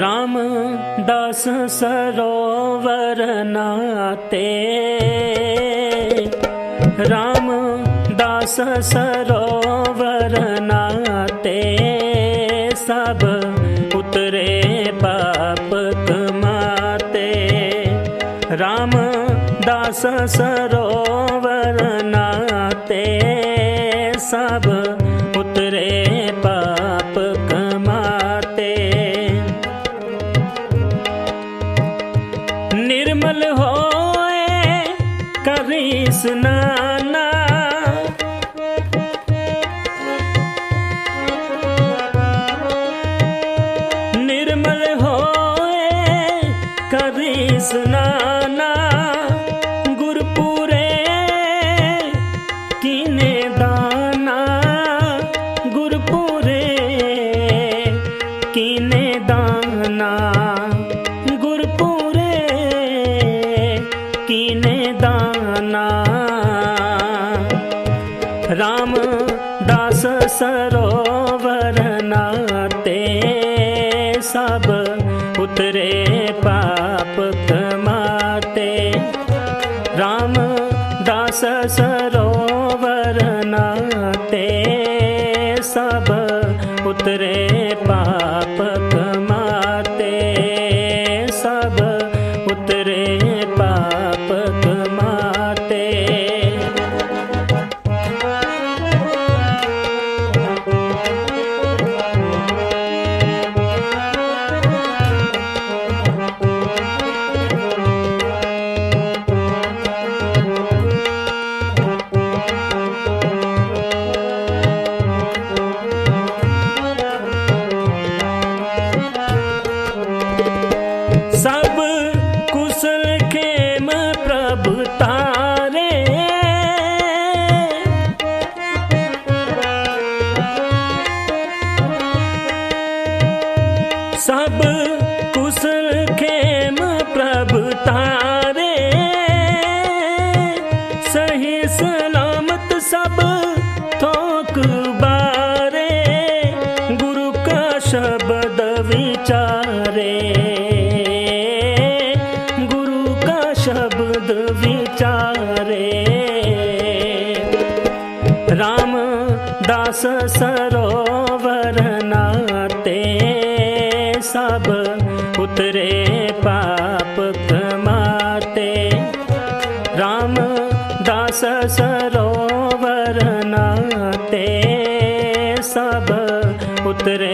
ਰਾਮ ਦਸ ਸਰੋਵਰ ਨਾਤੇ। ਰਾਮ ਦਸ ਸਰੋਵਰ ਨਾਤੇ। ਸਭ ਉਤਰੇ ਪਾਪ ਕਮਾਤੇ ਰਾਮ ਦਸ ਸਰੋਵਰ ਨਾਤੇ। ਸਭ ਨਿਰਮਲ ਹੋਏ ਕਰੀ ਸਨਾਨਾ ਕੀਨੇ ਦਾਨਾ। RAM ਦਾਸ ਸਰੋਵਰ ਨਾਤੇ ਸਭ ਉਤਰੇ सरोवर नाते सब उतरे पाप कमाते राम दास सरोवर नाते सब उतरे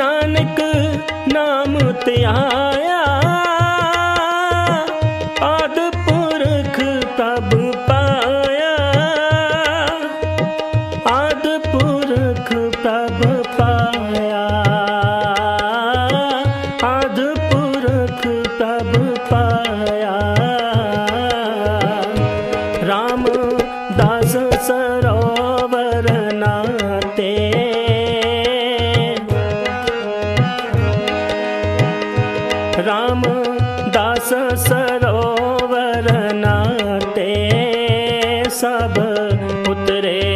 ਨਾਨਕ ਨਾਮ ਧਿਆਨ ਰਾਮ ਦਾਸ ਸਰੋਵਰ ਨਾਤੇ ਸਭ ਉਤਰੇ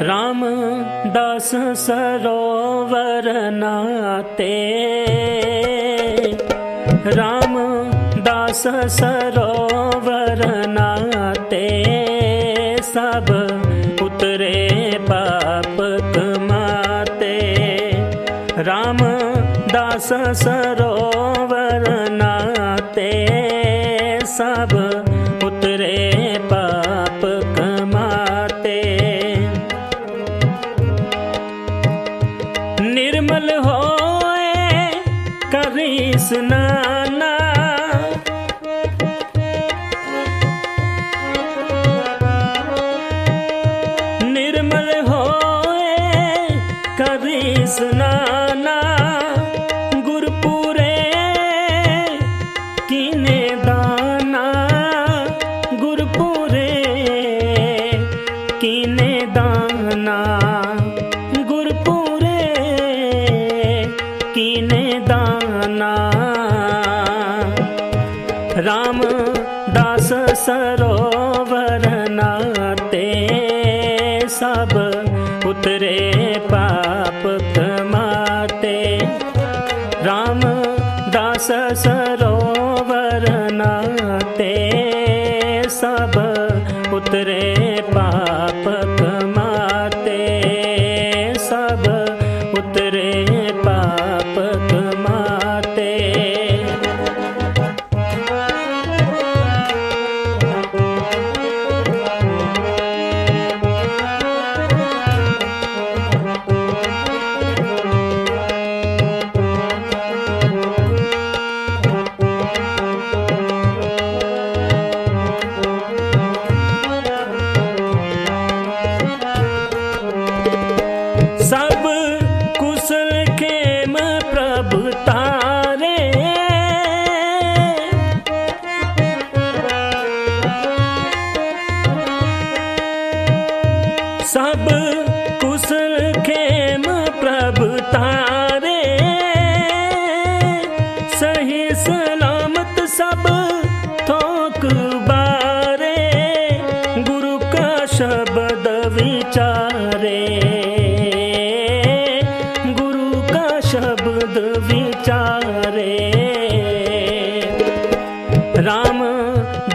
ਰਾਮ ਦਾਸ ਸਰੋਵਰ ਨਾਤੇ। ਰਾਮ ਦਾਸ ਸਰੋਵਰ ਨਾਤੇ। ਸਭ ਉਤਰੇ ਪਾਪ ਕਮਾਤੇ। ਰਾਮ ਦਾਸ ਸਰੋਵਰ ਨਾਤੇ। ਸਭ ਸੁਨਾਨਾ ਨਿਰਮਲ ਹੋਏ ਕਰੀ ਸੁਨਾ सरोवर नाते सब उतरे पाप ध माते रामद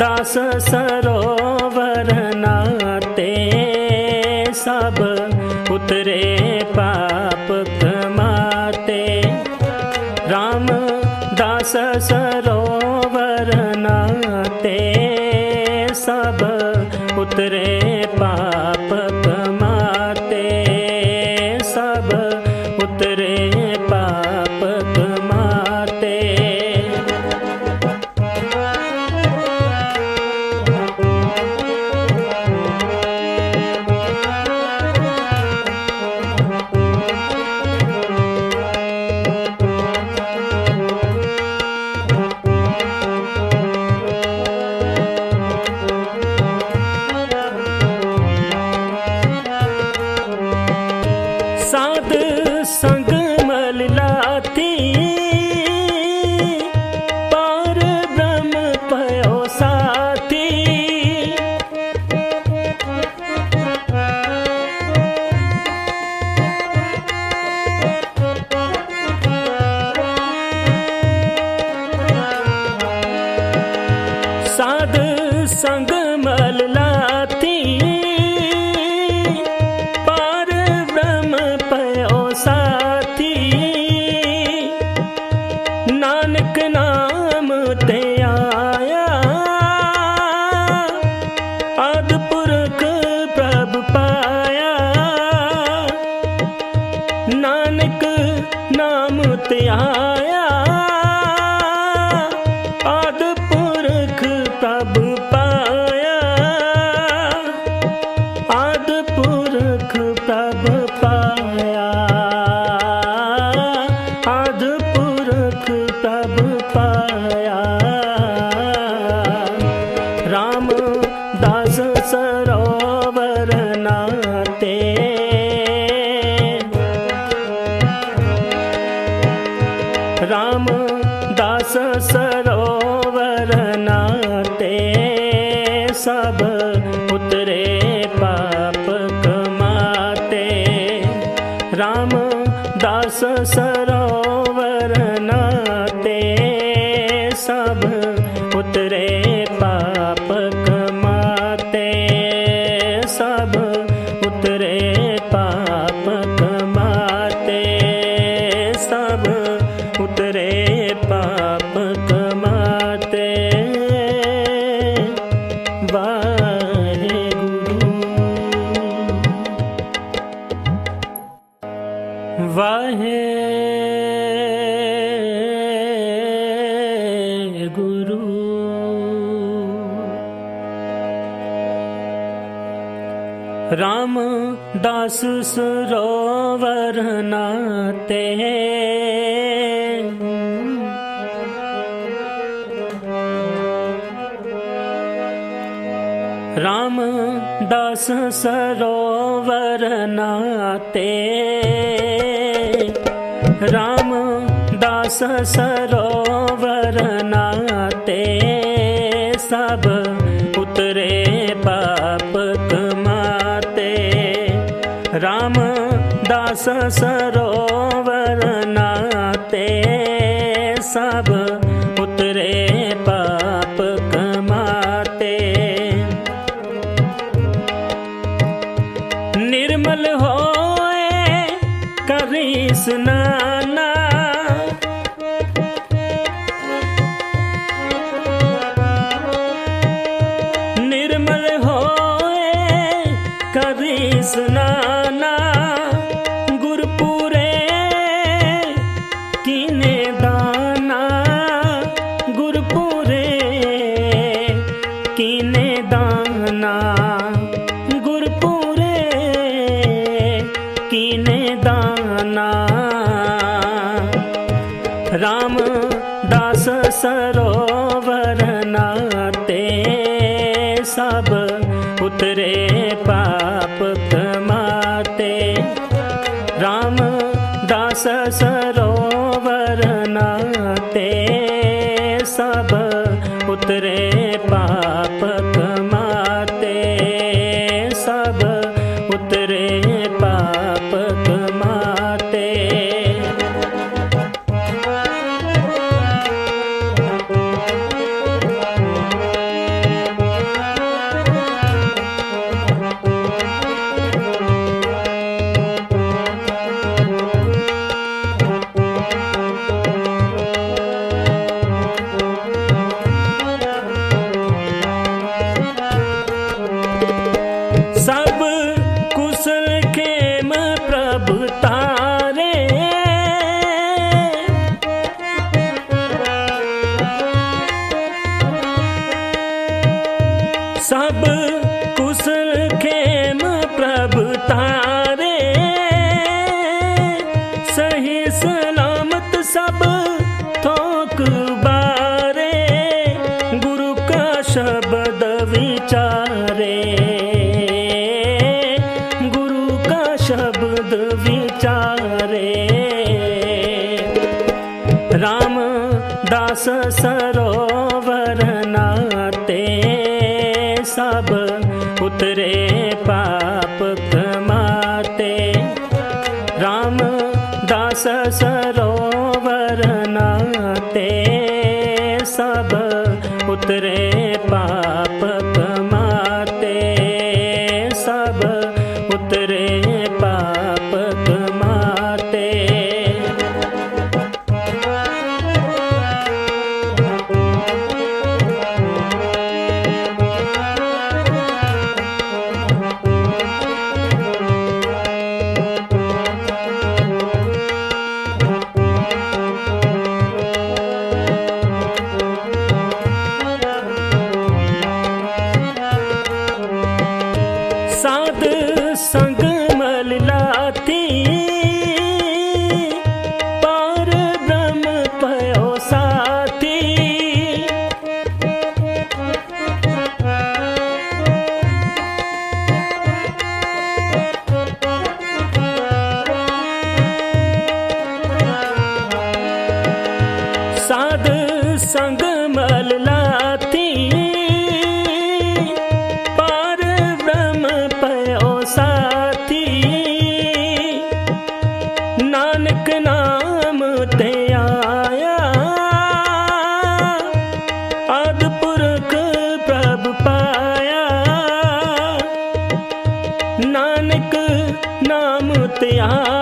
सरो भरना ਨਾਮ ਧਿਆਇਆ ਰਾਮ ਦਾਸ ਪਾਪ ਕਮਾਤੇ ਵਾਹਿਗੁਰੂ ਵਾਹਿਗੁਰੂ ਰਾਮ ਦਾਸ ਸਰੋਵਰ ਨਾਤੇ ਰਾਮ ਦਾਸ ਸਰੋਵਰ ਨਾਤੇ ਰਾਮ ਦਾਸ ਸਰੋਵਰ ਨਾਤੇ ਸਭ ਉਤਰੇ ਪਾਪ ਕਮਾਤੇ ਰਾਮ ਦਾਸ ਸਰੋਵਰ ਕਰੀ उतरे उत पापमाे रामदरो वरना ते उत सब उतरे पाप राम दास सरोवर नाते सब उतरे पाप कमाते राम दास ਸੰਗ ਮਲ ਲਾਤੀ। ਪਰ ਬ੍ਰਹਮ ਪਇਓ ਸਾਥੀ। ਨਾਨਕ ਨਾਮ ਤੇ ਆਇਆ। ਆਦ ਪੁਰਖ ਪ੍ਰਭ ਪਾਇਆ। ਨਾਨਕ ਨਾਮ ਤੇ ਆਇਆ